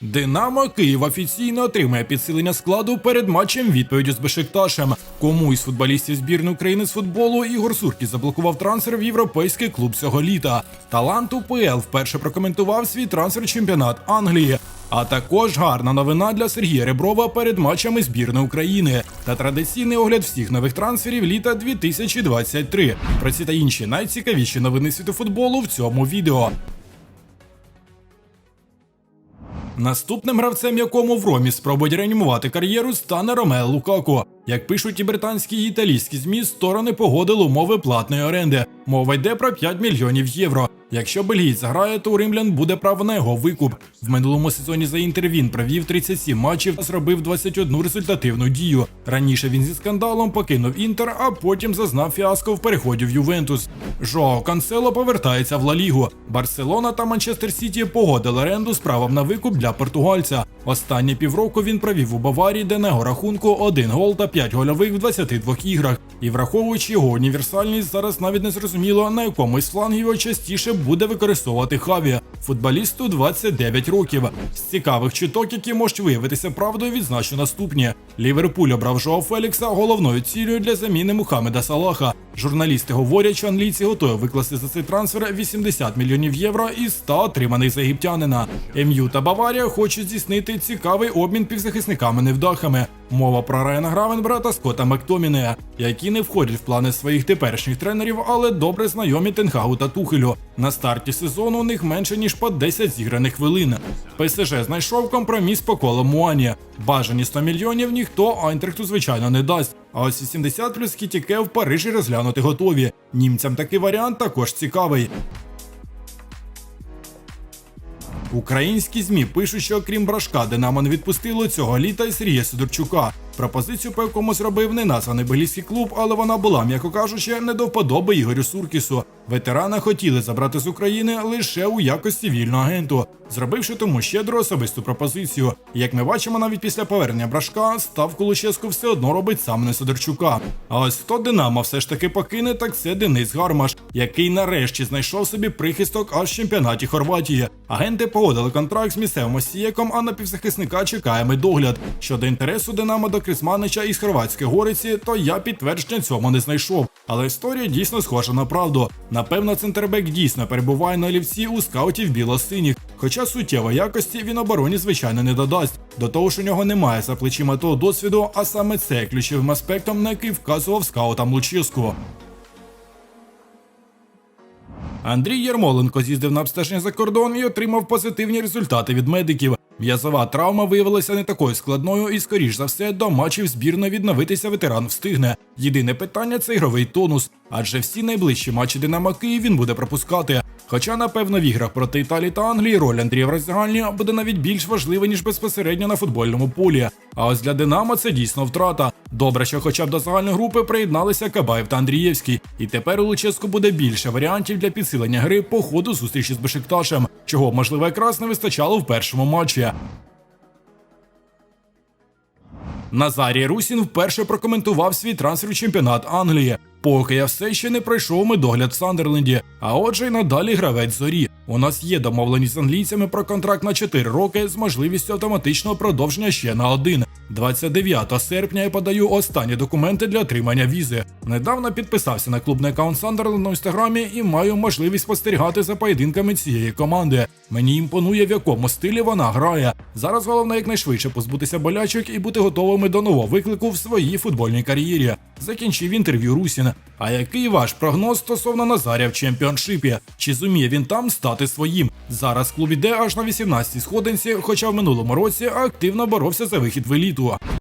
Динамо Київ офіційно отримає підсилення складу перед матчем відповіддю з Бешикташем. Кому із футболістів збірної України з футболу Ігор Суркіс заблокував трансфер в європейський клуб цього літа. Талант УПЛ вперше прокоментував свій трансфер чемпіонат Англії. А також гарна новина для Сергія Реброва перед матчами збірної України та традиційний огляд всіх нових трансферів літа 2023. Про ці та інші найцікавіші новини світу футболу в цьому відео. Наступним гравцем, якому в Ромі спробують реанімувати кар'єру, стане Ромео Лукако. Як пишуть і британські і італійські змі, сторони погодили умови платної оренди. Мова йде про 5 мільйонів євро. Якщо бельгійць грає, то у римлян буде право на його викуп. В минулому сезоні за інтер він провів 37 матчів та зробив 21 результативну дію. Раніше він зі скандалом покинув інтер, а потім зазнав фіаско в переході в Ювентус. Жоао Кансело повертається в Ла Лігу. Барселона та Манчестер Сіті погодили оренду з правом на викуп для португальця. Останні півроку він провів у Баварії, де на його рахунку один гол та 5 гольових в 22 іграх. І враховуючи його універсальність, зараз навіть не зрозуміло, на якому із флангів його частіше буде використовувати Хаві. Футболісту 29 років. З цікавих чуток, які можуть виявитися правдою, відзначу наступні. Ліверпуль обрав Жоа Фелікса головною цілею для заміни Мухаммеда Салаха. Журналісти говорять, що англійці готові викласти за цей трансфер 80 мільйонів євро із 100 отриманих з єгиптянина. МЮ та Баварія хочуть здійснити цікавий обмін півзахисниками-невдахами. Мова про Райана Гравенбра та Скотта Мактомінея, які не входять в плани своїх теперішніх тренерів, але добре знайомі Тенхагу та Тухелю. На старті сезону у них менше ніж по 10 зіграних хвилин. ПСЖ знайшов компроміс по колу Муані. Бажані 100 мільйонів ніхто Айнтрехту, звичайно, не дасть. А ось 70 плюс Кітіке в Парижі розглянути готові. Німцям такий варіант також цікавий. Українські змі пишуть, що окрім брашка, Динамо не відпустило цього літа і Сергія Сидорчука. Пропозицію, по якому зробив неназваний бельгійський клуб, але вона була, м'яко кажучи, не до вподоби Ігорю Суркісу. Ветерана хотіли забрати з України лише у якості вільного агенту, зробивши тому щедру особисту пропозицію. Як ми бачимо, навіть після повернення брашка ставку Луческу все одно робить саме на Сидорчука. А ось хто Динамо все ж таки покине, так це Денис Гармаш, який нарешті знайшов собі прихисток аж в чемпіонаті Хорватії. Агенти погодили контракт з місцевим осіяком, а на півзахисника чекаємо догляд. Щодо інтересу Динамо до Крисманича із Хорватської гориці, то я підтвердження цьому не знайшов. Але історія дійсно схожа на правду. Напевно, центрбек дійсно перебуває на олівці у скаутів біло-синіх. Хоча суттєво якості він обороні, звичайно, не додасть. До того ж, у нього немає за плечима того досвіду, а саме це ключовим аспектом, на який вказував скаутам Лучиску. Андрій Єрмоленко з'їздив на обстеження за кордон і отримав позитивні результати від медиків. М'язова травма виявилася не такою складною, і, скоріш за все, до матчів збірної відновитися ветеран встигне. Єдине питання це ігровий тонус, адже всі найближчі матчі Динамо Київ він буде пропускати. Хоча, напевно, в іграх проти Італії та Англії роль Андрія в роздягальні буде навіть більш важлива, ніж безпосередньо на футбольному полі. А ось для Динамо це дійсно втрата. Добре, що хоча б до загальної групи приєдналися Кабаєв та Андрієвський, і тепер у Луческу буде більше варіантів для підсилення гри по ходу зустрічі з Бешикташем, чого можливо якраз не вистачало в першому матчі. Назарій Русін вперше прокоментував свій трансфер в чемпіонат Англії. Поки я все ще не пройшов медогляд в Сандерленді, а отже й надалі гравець зорі. У нас є домовленість з англійцями про контракт на 4 роки з можливістю автоматичного продовження ще на один. 29 серпня я подаю останні документи для отримання візи. Недавно підписався на клубний аккаунт Сандерленд на інстаграмі і маю можливість спостерігати за поєдинками цієї команди. Мені імпонує, в якому стилі вона грає. Зараз головне якнайшвидше позбутися болячок і бути готовими до нового виклику в своїй футбольній кар'єрі. Закінчив інтерв'ю Русін. А який ваш прогноз стосовно Назаря в чемпіоншипі? Чи зуміє він там стати своїм? Зараз клуб іде аж на 18-й сходинці, хоча в минулому році активно боровся за вихід в еліту.